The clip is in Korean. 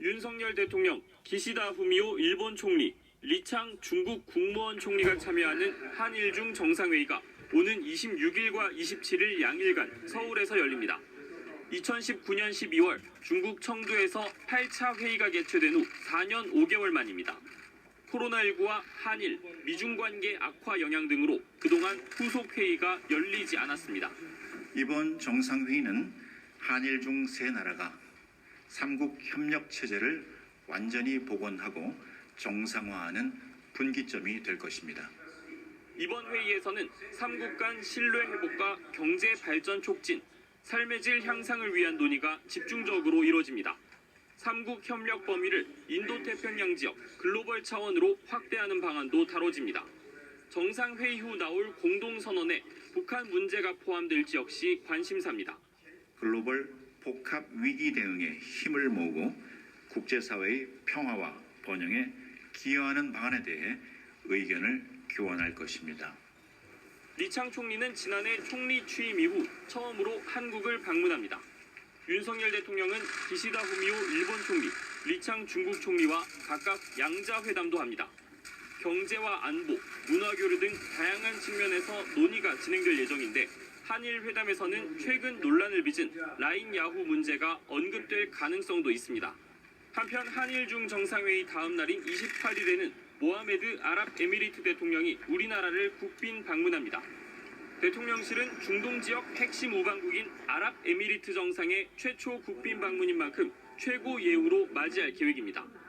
윤석열 대통령, 기시다 후미오 일본 총리, 리창 중국 국무원 총리가 참여하는 한일 중 정상회의가 오는 26일과 27일 양일간 서울에서 열립니다. 2019년 12월 중국 청두에서 8차 회의가 개최된 후 4년 5개월 만입니다. 코로나19와 한일, 미중 관계 악화 영향 등으로 그동안 후속 회의가 열리지 않았습니다. 이번 정상회의는 한일 중 세 나라가 삼국 협력 체제를 완전히 복원하고 정상화하는 분기점이 될 것입니다. 이번 회의에서는 삼국 간 신뢰 회복과 경제 발전 촉진, 삶의 질 향상을 위한 논의가 집중적으로 이루어집니다. 삼국 협력 범위를 인도태평양 지역 글로벌 차원으로 확대하는 방안도 다뤄집니다. 정상회의 후 나올 공동선언에 북한 문제가 포함될지 역시 관심사입니다. 글로벌 복합 위기 대응에 힘을 모으고 국제사회의 평화와 번영에 기여하는 방안에 대해 의견을 교환할 것입니다. 리창 총리는 지난해 총리 취임 이후 처음으로 한국을 방문합니다. 윤석열 대통령은 기시다 후미오 일본 총리, 리창 중국 총리와 각각 양자 회담도 합니다. 경제와 안보, 문화 교류 등 다양한 측면에서 논의가 진행될 예정인데 한일 회담에서는 최근 논란을 빚은 라인 야후 문제가 언급될 가능성도 있습니다. 한편 한일 중 정상회의 다음 날인 28일에는 모하메드 아랍에미리트 대통령이 우리나라를 국빈 방문합니다. 대통령실은 중동 지역 핵심 우방국인 아랍에미리트 정상의 최초 국빈 방문인 만큼 최고 예우로 맞이할 계획입니다.